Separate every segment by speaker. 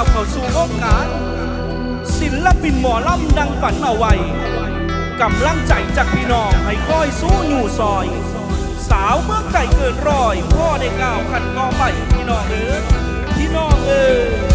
Speaker 1: าวเข้าสู่วงการ ศิลปินหมอลำดังฝันเอาไว้กำลังใจจากพี่น้องให้คอยสู้อยู่ซอย สาวเมื่อใจเกินร้อย พ่อได้ก้าวขันต่อไปพี่น้องเออพี่น้องเออ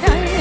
Speaker 2: I'm not đây